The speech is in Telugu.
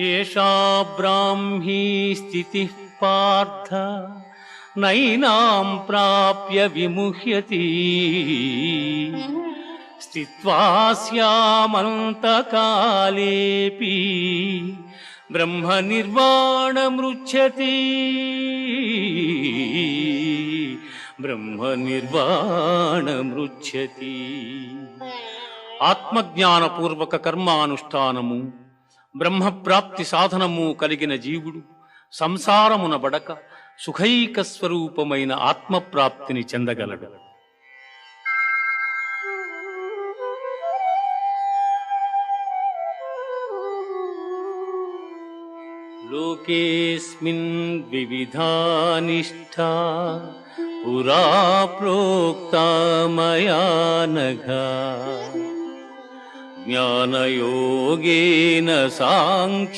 ఏషా బ్రాహ్మీ స్థితి పార్థ నైనాం ప్రాప్య విముహ్యతి స్థిత్వా స్యామంతకాలేపి బ్రహ్మ నిర్వాణమృచ్చతి బ్రహ్మ నిర్వాణమృచ్చతి ఆత్మజ్ఞానపూర్వక కర్మానుష్ఠానము బ్రహ్మప్రాప్తి సాధనము కలిగిన జీవుడు సంసారమున బడక సుఖైక స్వరూపమైన ఆత్మప్రాప్తిని చెందగలడు. లోకేస్మిన్ వివిధా నిష్ఠా పురా ప్రోక్తా మయా ज्ञानयोगेन साङ्ख्य